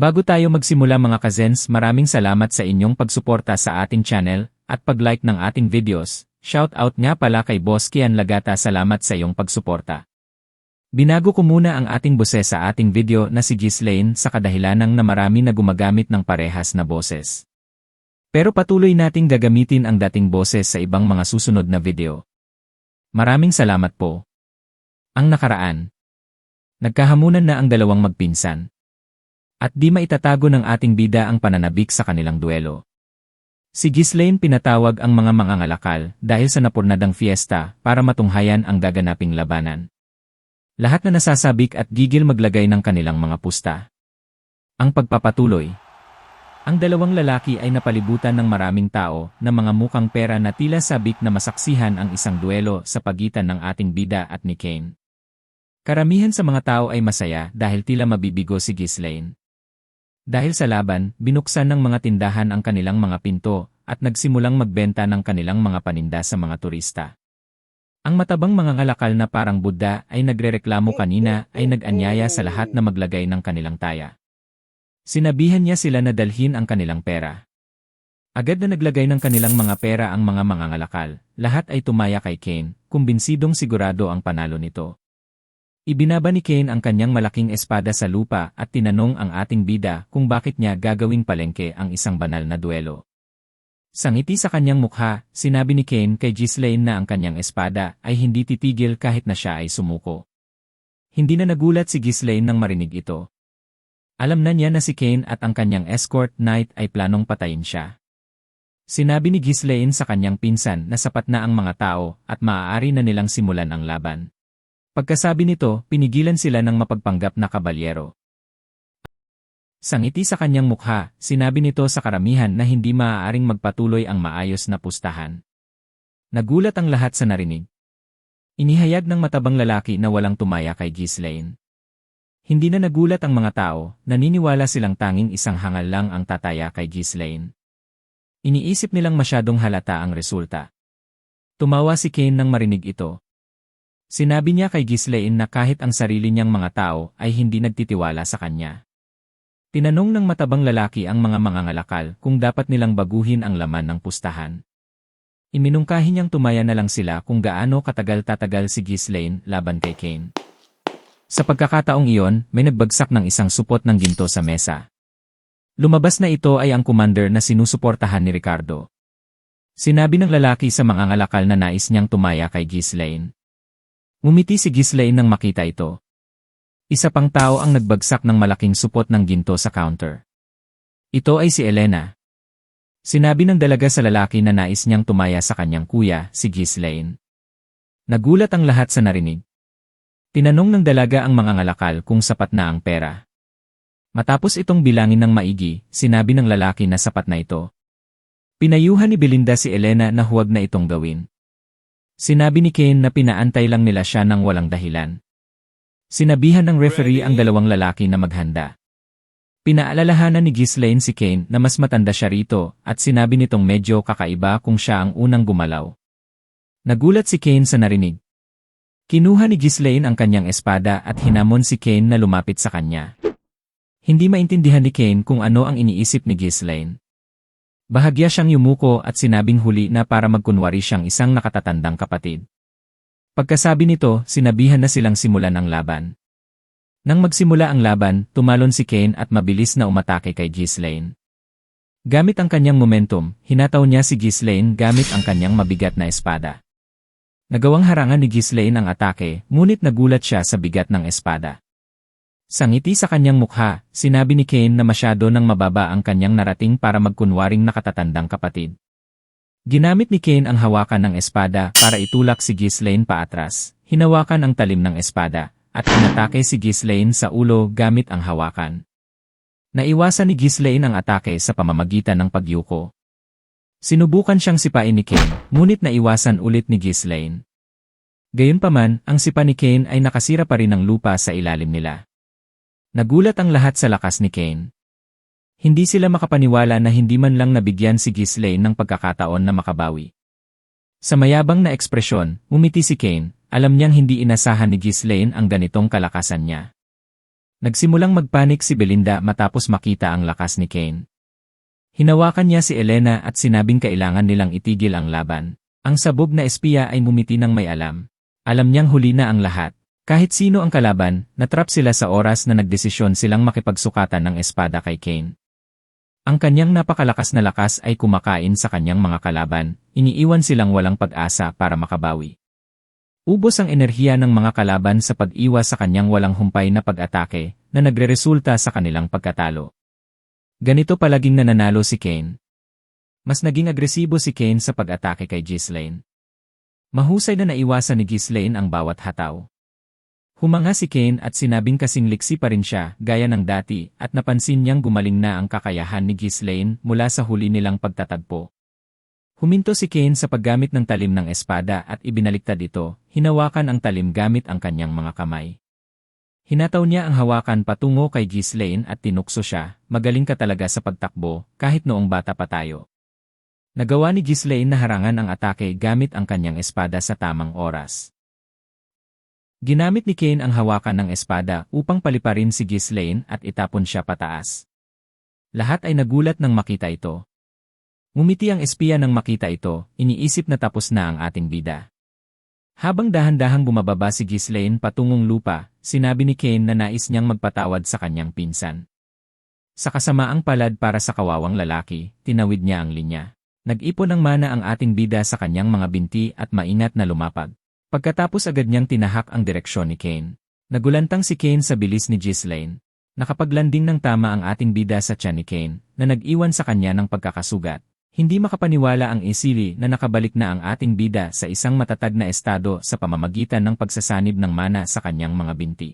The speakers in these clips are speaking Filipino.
Bago tayo magsimula mga kazens, maraming salamat sa inyong pagsuporta sa ating channel at pag-like ng ating videos. Shout out nga pala kay Boss Kian Lagata salamat sa iyong pagsuporta. Binago ko muna ang ating boses sa ating video na si Ghislaine sa kadahilanang na marami na gumagamit ng parehas na boses. Pero patuloy nating gagamitin ang dating boses sa ibang mga susunod na video. Maraming salamat po. Ang nakaraan. Nagkahamunan na ang dalawang magpinsan. At di maitatago ng ating bida ang pananabik sa kanilang duelo. Si Ghislaine pinatawag ang mga mangangalakal dahil sa napurnadang fiesta para matunghayan ang gaganaping labanan. Lahat na nasasabik at gigil maglagay ng kanilang mga pusta. Ang pagpapatuloy. Ang dalawang lalaki ay napalibutan ng maraming tao na mga mukhang pera na tila sabik na masaksihan ang isang duelo sa pagitan ng ating bida at ni Kane. Karamihan sa mga tao ay masaya dahil tila mabibigo si Ghislaine. Dahil sa laban, binuksan ng mga tindahan ang kanilang mga pinto at nagsimulang magbenta ng kanilang mga paninda sa mga turista. Ang matabang mga ngalakal na parang Buddha ay nagrereklamo kanina ay nag-anyaya sa lahat na maglagay ng kanilang taya. Sinabihan niya sila na dalhin ang kanilang pera. Agad na naglagay ng kanilang mga pera ang mga mangangalakal, lahat ay tumaya kay Kane, kumbinsidong sigurado ang panalo nito. Ibinaba ni Kane ang kanyang malaking espada sa lupa at tinanong ang ating bida kung bakit niya gagawing palengke ang isang banal na duelo. Sangiti sa kanyang mukha, sinabi ni Kane kay Ghislaine na ang kanyang espada ay hindi titigil kahit na siya ay sumuko. Hindi na nagulat si Ghislaine nang marinig ito. Alam na niya na si Kane at ang kanyang escort knight ay planong patayin siya. Sinabi ni Ghislaine sa kanyang pinsan na sapat na ang mga tao at maaari na nilang simulan ang laban. Pagkasabi nito, pinigilan sila ng mapagpanggap na kabalyero. Sangiti sa kanyang mukha, sinabi nito sa karamihan na hindi maaaring magpatuloy ang maayos na pustahan. Nagulat ang lahat sa narinig. Inihayag ng matabang lalaki na walang tumaya kay Ghislaine. Hindi na nagulat ang mga tao, naniniwala silang tanging isang hangal lang ang tataya kay Ghislaine. Iniisip nilang masyadong halata ang resulta. Tumawa si Kane nang marinig ito, Sinabi niya kay Ghislaine na kahit ang sarili niyang mga tao ay hindi nagtitiwala sa kanya. Tinanong ng matabang lalaki ang mga mangangalakal kung dapat nilang baguhin ang laman ng pustahan. Iminungkahi niyang tumaya na lang sila kung gaano katagal tatagal si Ghislaine laban kay Kane. Sa pagkakataong iyon, may nagbagsak ng isang supot ng ginto sa mesa. Lumabas na ito ay ang commander na sinusuportahan ni Ricardo. Sinabi ng lalaki sa mga ngalakal na nais niyang tumaya kay Ghislaine. Ngumiti si Ghislaine nang makita ito. Isa pang tao ang nagbagsak ng malaking supot ng ginto sa counter. Ito ay si Elena. Sinabi ng dalaga sa lalaki na nais niyang tumaya sa kanyang kuya, si Ghislaine. Nagulat ang lahat sa narinig. Tinanong ng dalaga ang mga ngalakal kung sapat na ang pera. Matapos itong bilangin ng maigi, sinabi ng lalaki na sapat na ito. Pinayuhan ni Belinda si Elena na huwag na itong gawin. Sinabi ni Kane na pinaantay lang nila siya ng walang dahilan. Sinabihan ng referee ang dalawang lalaki na maghanda. Pinaalalahanan ni Ghislaine si Kane na mas matanda siya rito at sinabi nitong medyo kakaiba kung siya ang unang gumalaw. Nagulat si Kane sa narinig. Kinuha ni Ghislaine ang kanyang espada at hinamon si Kane na lumapit sa kanya. Hindi maintindihan ni Kane kung ano ang iniisip ni Ghislaine. Bahagya siyang yumuko at sinabing huli na para magkunwari siyang isang nakatatandang kapatid. Pagkasabi nito, sinabihan na silang simulan ang laban. Nang magsimula ang laban, tumalon si Kane at mabilis na umatake kay Ghislaine. Gamit ang kanyang momentum, hinataw niya si Ghislaine gamit ang kanyang mabigat na espada. Nagawang harangan ni Ghislaine ang atake, ngunit nagulat siya sa bigat ng espada. Sa sa kanyang mukha, sinabi ni Kane na masyado nang mababa ang kanyang narating para magkunwaring nakatatandang kapatid. Ginamit ni Kane ang hawakan ng espada para itulak si Ghislaine paatras, hinawakan ang talim ng espada, at inatake si Ghislaine sa ulo gamit ang hawakan. Naiwasan ni Ghislaine ang atake sa pamamagitan ng pagyuko. Sinubukan siyang sipain ni Kane, ngunit naiwasan ulit ni Ghislaine. Gayunpaman, ang sipa ni Kane ay nakasira pa rin ng lupa sa ilalim nila. Nagulat ang lahat sa lakas ni Kane. Hindi sila makapaniwala na hindi man lang nabigyan si Ghislaine ng pagkakataon na makabawi. Sa mayabang na ekspresyon, umiti si Kane, alam niyang hindi inasahan ni Ghislaine ang ganitong kalakasan niya. Nagsimulang magpanik si Belinda matapos makita ang lakas ni Kane. Hinawakan niya si Elena at sinabing kailangan nilang itigil ang laban. Ang sabog na espiya ay mumiti ng may alam. Alam niyang huli na ang lahat. Kahit sino ang kalaban, natrap sila sa oras na nagdesisyon silang makipagsukatan ng espada kay Kane. Ang kanyang napakalakas na lakas ay kumakain sa kanyang mga kalaban, iniiwan silang walang pag-asa para makabawi. Ubos ang enerhiya ng mga kalaban sa pag-iwas sa kanyang walang humpay na pag-atake na nagreresulta sa kanilang pagkatalo. Ganito palaging nananalo si Kane. Mas naging agresibo si Kane sa pag-atake kay Ghislaine. Mahusay na naiwasan ni Ghislaine ang bawat hataw. Humanga si Kane at sinabing kasing liksi pa rin siya, gaya ng dati, at napansin niyang gumaling na ang kakayahan ni Ghislaine mula sa huli nilang pagtatagpo. Huminto si Kane sa paggamit ng talim ng espada at ibinaliktad ito, hinawakan ang talim gamit ang kanyang mga kamay. Hinataw niya ang hawakan patungo kay Ghislaine at tinukso siya, magaling ka talaga sa pagtakbo, kahit noong bata pa tayo. Nagawa ni Ghislaine na harangan ang atake gamit ang kanyang espada sa tamang oras. Ginamit ni Kane ang hawakan ng espada upang paliparin si Ghislaine at itapon siya pataas. Lahat ay nagulat nang makita ito, Ngumiti ang espiya nang makita ito, iniisip na tapos na ang ating bida. Habang dahan-dahang bumababa si Ghislaine patungong lupa, sinabi ni Kane na nais niyang magpatawad sa kanyang pinsan. Sa kasamaang palad para sa kawawang lalaki, tinawid niya ang linya. Nag-ipon ng mana ang ating bida sa kanyang mga binti at maingat na lumapag. Pagkatapos agad niyang tinahak ang direksyon ni Kane. Nagulantang si Kane sa bilis ni Ghislaine. Nakapaglanding ng tama ang ating bida sa tiyan ni Kane, na nag-iwan sa kanya ng pagkakasugat. Hindi makapaniwala ang isili na nakabalik na ang ating bida sa isang matatag na estado sa pamamagitan ng pagsasanib ng mana sa kanyang mga binti.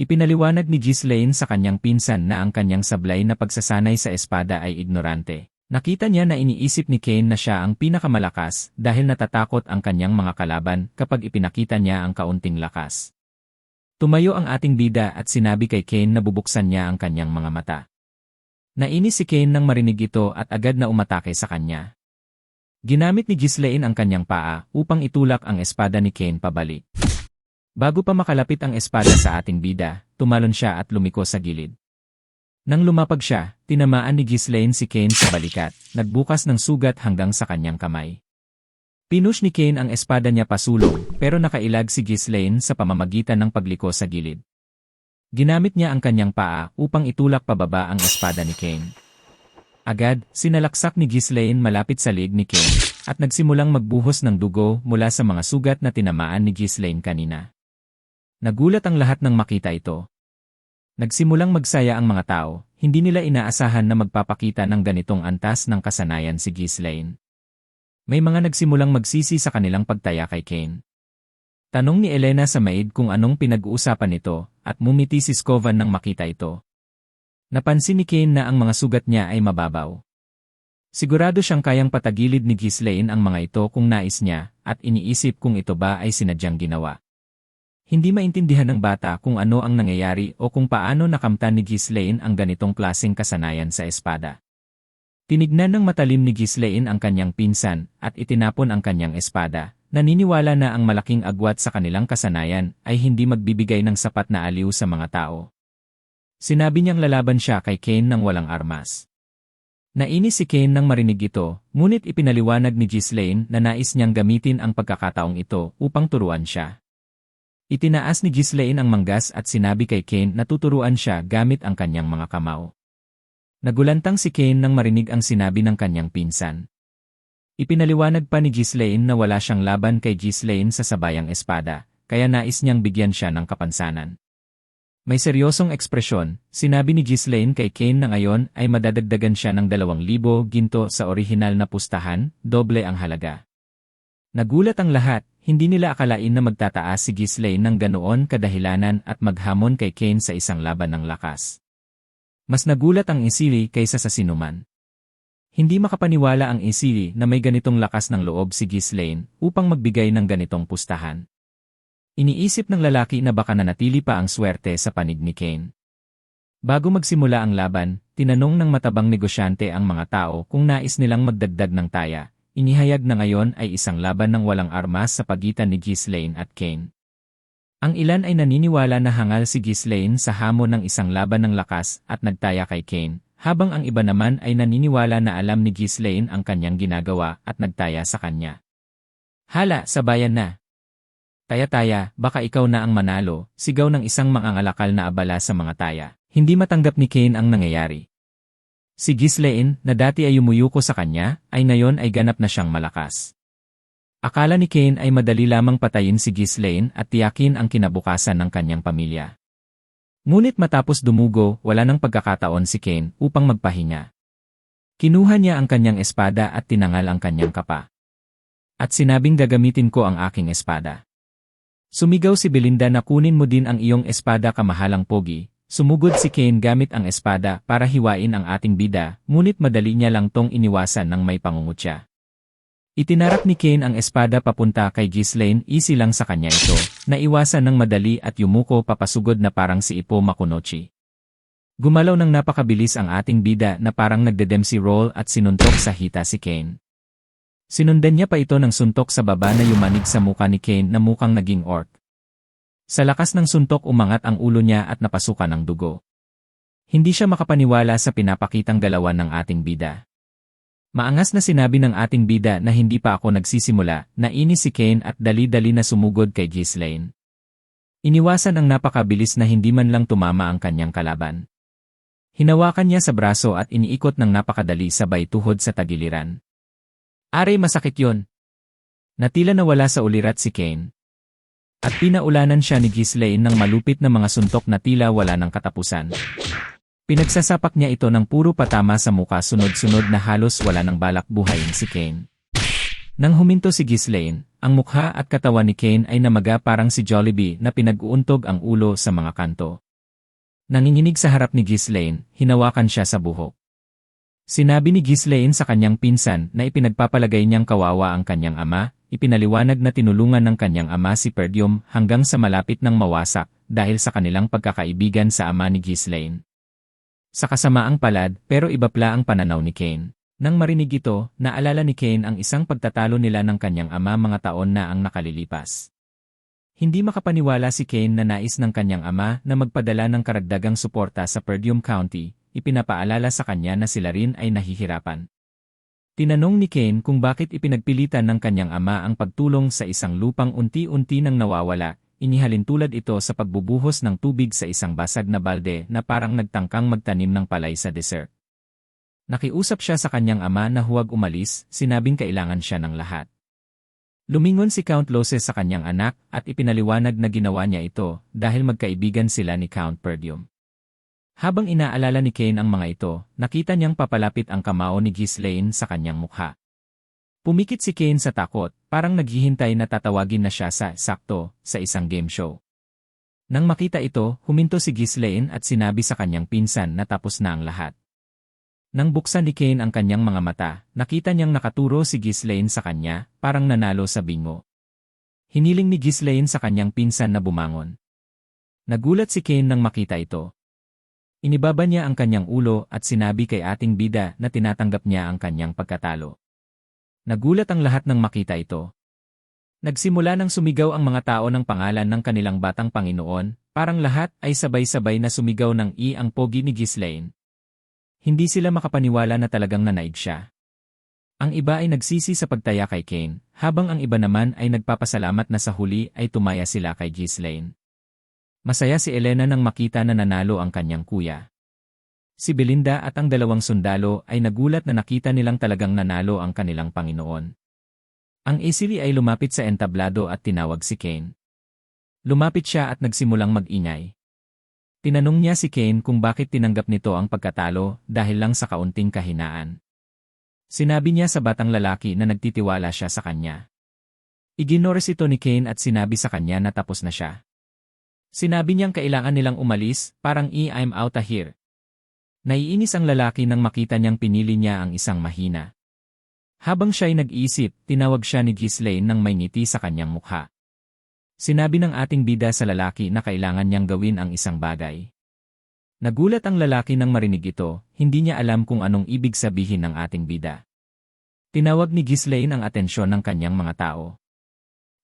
Ipinaliwanag ni Ghislaine sa kanyang pinsan na ang kanyang sablay na pagsasanay sa espada ay ignorante. Nakita niya na iniisip ni Kane na siya ang pinakamalakas dahil natatakot ang kanyang mga kalaban kapag ipinakita niya ang kaunting lakas. Tumayo ang ating bida at sinabi kay Kane na bubuksan niya ang kanyang mga mata. Nainis si Kane nang marinig ito at agad na umatake sa kanya. Ginamit ni Ghislaine ang kanyang paa upang itulak ang espada ni Kane pabalik. Bago pa makalapit ang espada sa ating bida, tumalon siya at lumiko sa gilid. Nang lumapag siya, tinamaan ni Ghislaine si Kane sa balikat, nagbukas ng sugat hanggang sa kanyang kamay. Pinush ni Kane ang espada niya pasulong, pero nakailag si Ghislaine sa pamamagitan ng pagliko sa gilid. Ginamit niya ang kanyang paa upang itulak pababa ang espada ni Kane. Agad, sinalaksak ni Ghislaine malapit sa lig ni Kane at nagsimulang magbuhos ng dugo mula sa mga sugat na tinamaan ni Ghislaine kanina. Nagulat ang lahat nang makita ito. Nagsimulang magsaya ang mga tao, hindi nila inaasahan na magpapakita ng ganitong antas ng kasanayan si Ghislaine. May mga nagsimulang magsisi sa kanilang pagtaya kay Kane. Tanong ni Elena sa maid kung anong pinag-uusapan nito, at mumiti si Skovan nang makita ito. Napansin ni Kane na ang mga sugat niya ay mababaw. Sigurado siyang kayang patagilid ni Ghislaine ang mga ito kung nais niya, at iniisip kung ito ba ay sinadyang ginawa. Hindi maintindihan ng bata kung ano ang nangyayari o kung paano nakamtan ni Ghislaine ang ganitong klaseng kasanayan sa espada. Tinignan ng matalim ni Ghislaine ang kanyang pinsan at itinapon ang kanyang espada, Naniniwala na ang malaking agwat sa kanilang kasanayan ay hindi magbibigay ng sapat na aliw sa mga tao. Sinabi niyang lalaban siya kay Kane ng walang armas. Nainis si Kane nang marinig ito, ngunit ipinaliwanag ni Ghislaine na nais niyang gamitin ang pagkakataong ito upang turuan siya. Itinaas ni Ghislaine ang manggas at sinabi kay Kane na tuturuan siya gamit ang kanyang mga kamao. Nagulantang si Kane nang marinig ang sinabi ng kanyang pinsan. Ipinaliwanag pa ni Ghislaine na wala siyang laban kay Ghislaine sa sabayang espada, kaya nais niyang bigyan siya ng kapansanan. May seryosong ekspresyon, sinabi ni Ghislaine kay Kane na ngayon ay madadagdagan siya ng 2,000 ginto sa orihinal na pustahan, doble ang halaga. Nagulat ang lahat, hindi nila akalain na magtataas si Ghislaine ng ganoon kadahilanan at maghamon kay Kane sa isang laban ng lakas. Mas nagulat ang isili kaysa sa sinuman. Hindi makapaniwala ang Isili na may ganitong lakas ng loob si Ghislaine upang magbigay ng ganitong pustahan. Iniisip ng lalaki na baka nanatili pa ang swerte sa panig ni Kane. Bago magsimula ang laban, tinanong ng matabang negosyante ang mga tao kung nais nilang magdagdag ng taya. Inihayag na ngayon ay isang laban ng walang armas sa pagitan ni Ghislaine at Kane. Ang ilan ay naniniwala na hangal si Ghislaine sa hamon ng isang laban ng lakas at nagtaya kay Kane, habang ang iba naman ay naniniwala na alam ni Ghislaine ang kanyang ginagawa at nagtaya sa kanya. Hala, sabayan na. Taya-taya, baka ikaw na ang manalo, sigaw ng isang mangangalakal na abala sa mga taya. Hindi matanggap ni Kane ang nangyayari. Si Ghislaine, na dati ay umuyuko sa kanya, ay ngayon ay ganap na siyang malakas. Akala ni Kane ay madali lamang patayin si Ghislaine at tiyakin ang kinabukasan ng kanyang pamilya. Ngunit matapos dumugo, wala nang pagkakataon si Kane upang magpahinga. Kinuha niya ang kanyang espada at tinangal ang kanyang kapa. At sinabing gagamitin ko ang aking espada. Sumigaw si Belinda na kunin mo din ang iyong espada kamahalang pogi. Sumugod si Kane gamit ang espada para hiwain ang ating bida, ngunit madali niya lang tong iniwasan ng may pangungutya. Itinarap ni Kane ang espada papunta kay Ghislaine easy lang sa kanya ito, naiwasan ng madali at yumuko papasugod na parang si Ipo Makunochi. Gumalaw ng napakabilis ang ating bida na parang nagdedemsi roll at sinuntok sa hita si Kane. Sinundan niya pa ito ng suntok sa baba na yumanig sa muka ni Kane na mukhang naging orc. Sa lakas ng suntok umangat ang ulo niya at napasukan ng dugo. Hindi siya makapaniwala sa pinapakitang galawan ng ating bida. Maangas na sinabi ng ating bida na hindi pa ako nagsisimula, na inis si Kane at dali-dali na sumugod kay Ghislaine. Iniwasan ang napakabilis na hindi man lang tumama ang kanyang kalaban. Hinawakan niya sa braso at iniikot ng napakadali sabay tuhod sa tagiliran. Aray masakit yon. Natila na wala sa ulirat si Kane. At pinaulanan siya ni Ghislaine ng malupit na mga suntok na tila wala ng katapusan. Pinagsasapak niya ito ng puro patama sa muka sunod-sunod na halos wala ng balak buhayin si Kane. Nang huminto si Ghislaine, ang mukha at katawan ni Kane ay namaga parang si Jollibee na pinag-uuntog ang ulo sa mga kanto. Nanginginig sa harap ni Ghislaine, hinawakan siya sa buhok. Sinabi ni Ghislaine sa kanyang pinsan na ipinagpapalagay niyang kawawa ang kanyang ama, ipinaliwanag na tinulungan ng kanyang ama si Perdium hanggang sa malapit ng mawasak dahil sa kanilang pagkakaibigan sa ama ni Ghislaine. Sa kasamaang palad, pero iba pala ang pananaw ni Kane. Nang marinig ito, naalala ni Kane ang isang pagtatalo nila ng kanyang ama mga taon na ang nakalilipas. Hindi makapaniwala si Kane na nais ng kanyang ama na magpadala ng karagdagang suporta sa Perdium County, ipinapaalala sa kanya na sila rin ay nahihirapan. Tinanong ni Kane kung bakit ipinagpilitan ng kanyang ama ang pagtulong sa isang lupang unti-unti nang nawawala, inihalin tulad ito sa pagbubuhos ng tubig sa isang basag na balde na parang nagtangkang magtanim ng palay sa desert. Nakiusap siya sa kanyang ama na huwag umalis, sinabing kailangan siya ng lahat. Lumingon si Count Loses sa kanyang anak at ipinaliwanag na ginawa niya ito dahil magkaibigan sila ni Count Perdium. Habang inaalala ni Kane ang mga ito, nakita niyang papalapit ang kamao ni Ghislaine sa kanyang mukha. Pumikit si Kane sa takot, parang naghihintay na tatawagin na siya sa sakto sa isang game show. Nang makita ito, huminto si Ghislaine at sinabi sa kanyang pinsan na tapos na ang lahat. Nang buksan ni Kane ang kanyang mga mata, nakita niyang nakaturo si Ghislaine sa kanya, parang nanalo sa bingo. Hiniling ni Ghislaine sa kanyang pinsan na bumangon. Nagulat si Kane nang makita ito. Inibaba niya ang kanyang ulo at sinabi kay ating bida na tinatanggap niya ang kanyang pagkatalo. Nagulat ang lahat nang makita ito. Nagsimula nang sumigaw ang mga tao ng pangalan ng kanilang batang Panginoon, parang lahat ay sabay-sabay na sumigaw ng i ang pogi ni Ghislaine. Hindi sila makapaniwala na talagang nanaig siya. Ang iba ay nagsisi sa pagtaya kay Kane, habang ang iba naman ay nagpapasalamat na sa huli ay tumaya sila kay Ghislaine. Masaya si Elena nang makita na nanalo ang kanyang kuya. Si Belinda at ang dalawang sundalo ay nagulat na nakita nilang talagang nanalo ang kanilang Panginoon. Ang Isili ay lumapit sa entablado at tinawag si Kane. Lumapit siya at nagsimulang mag-ingay. Tinanong niya si Kane kung bakit tinanggap nito ang pagkatalo dahil lang sa kaunting kahinaan. Sinabi niya sa batang lalaki na nagtitiwala siya sa kanya. Iginores ito ni Kane at sinabi sa kanya na tapos na siya. Sinabi niyang kailangan nilang umalis, parang i I'm out of here. Naiinis ang lalaki nang makita niyang pinili niya ang isang mahina. Habang siya ay nag-iisip, tinawag siya ni Ghislaine nang may ngiti sa kanyang mukha. Sinabi ng ating bida sa lalaki na kailangan niyang gawin ang isang bagay. Nagulat ang lalaki nang marinig ito, hindi niya alam kung anong ibig sabihin ng ating bida. Tinawag ni Ghislaine ang atensyon ng kanyang mga tao.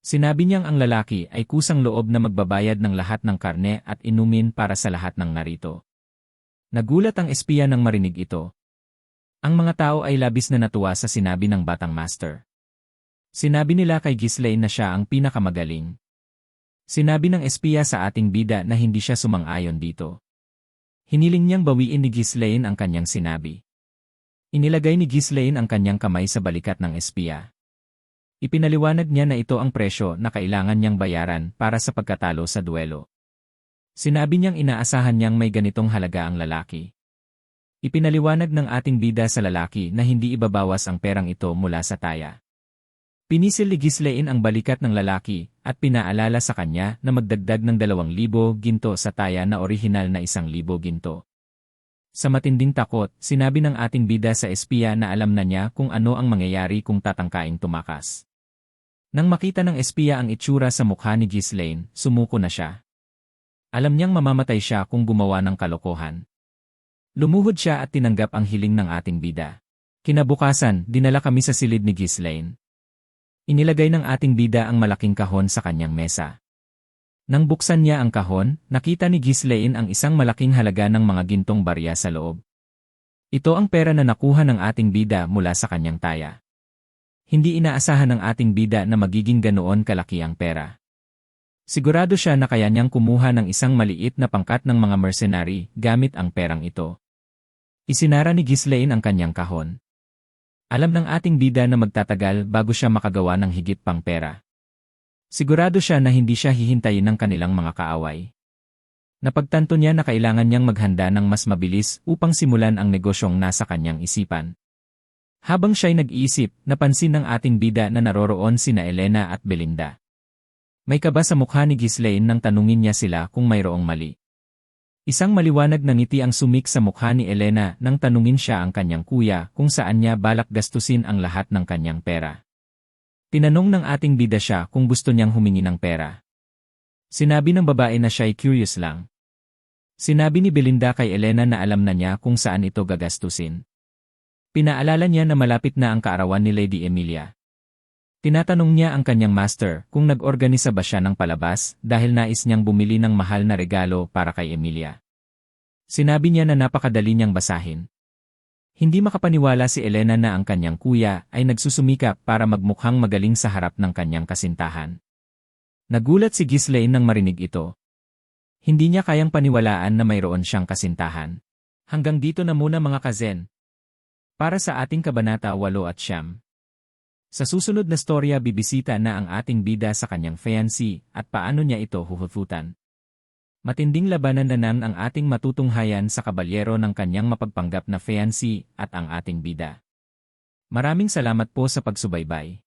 Sinabi niyang ang lalaki ay kusang loob na magbabayad ng lahat ng karne at inumin para sa lahat ng narito. Nagulat ang espiya nang marinig ito. Ang mga tao ay labis na natuwa sa sinabi ng batang master. Sinabi nila kay Ghislaine na siya ang pinakamagaling. Sinabi ng espiya sa ating bida na hindi siya sumang-ayon dito. Hiniling niyang bawiin ni Ghislaine ang kanyang sinabi. Inilagay ni Ghislaine ang kanyang kamay sa balikat ng espiya. Ipinaliwanag niya na ito ang presyo na kailangan niyang bayaran para sa pagkatalo sa duelo. Sinabi niyang inaasahan niyang may ganitong halaga ang lalaki. Ipinaliwanag ng ating bida sa lalaki na hindi ibabawas ang perang ito mula sa taya. Pinisil ni Ghislaine ang balikat ng lalaki at pinaalala sa kanya na magdagdag ng 2,000 ginto sa taya na orihinal na 1,000 ginto. Sa matinding takot, sinabi ng ating bida sa espiya na alam na niya kung ano ang mangyayari kung tatangkaing tumakas. Nang makita ng espiya ang itsura sa mukha ni Ghislaine, sumuko na siya. Alam niyang mamamatay siya kung gumawa ng kalokohan. Lumuhod siya at tinanggap ang hiling ng ating bida. Kinabukasan, dinala kami sa silid ni Ghislaine. Inilagay ng ating bida ang malaking kahon sa kanyang mesa. Nang buksan niya ang kahon, nakita ni Ghislaine ang isang malaking halaga ng mga gintong barya sa loob. Ito ang pera na nakuha ng ating bida mula sa kanyang taya. Hindi inaasahan ng ating bida na magiging ganoon kalaki ang pera. Sigurado siya na kaya niyang kumuha ng isang maliit na pangkat ng mga mercenary gamit ang perang ito. Isinara ni Ghislaine ang kanyang kahon. Alam ng ating bida na magtatagal bago siya makagawa ng higit pang pera. Sigurado siya na hindi siya hihintayin ng kanilang mga kaaway. Napagtanto niya na kailangan niyang maghanda ng mas mabilis upang simulan ang negosyong nasa kanyang isipan. Habang siya'y nag-iisip, napansin ng ating bida na naroroon sina Elena at Belinda. May kaba sa mukha ni Ghislaine nang tanungin niya sila kung mayroong mali. Isang maliwanag na ngiti ang sumik sa mukha ni Elena nang tanungin siya ang kanyang kuya kung saan niya balak gastusin ang lahat ng kanyang pera. Tinanong ng ating bida siya kung gusto niyang humingi ng pera. Sinabi ng babae na siya'y curious lang. Sinabi ni Belinda kay Elena na alam na niya kung saan ito gagastusin. Pinaalala niya na malapit na ang kaarawan ni Lady Emilia. Tinatanong niya ang kanyang master kung nag-organisa ba siya ng palabas dahil nais niyang bumili ng mahal na regalo para kay Emilia. Sinabi niya na napakadali niyang basahin. Hindi makapaniwala si Elena na ang kanyang kuya ay nagsusumikap para magmukhang magaling sa harap ng kanyang kasintahan. Nagulat si Ghislaine nang marinig ito. Hindi niya kayang paniwalaan na mayroon siyang kasintahan. Hanggang dito na muna mga kazen. Para sa ating kabanata 8 at siyam. Sa susunod na storya bibisita na ang ating bida sa kanyang fiancé at paano niya ito huhututan. Matinding labanan na nan ang ating matutunghayan sa kabalyero ng kanyang mapagpanggap na fiancé at ang ating bida. Maraming salamat po sa pagsubaybay.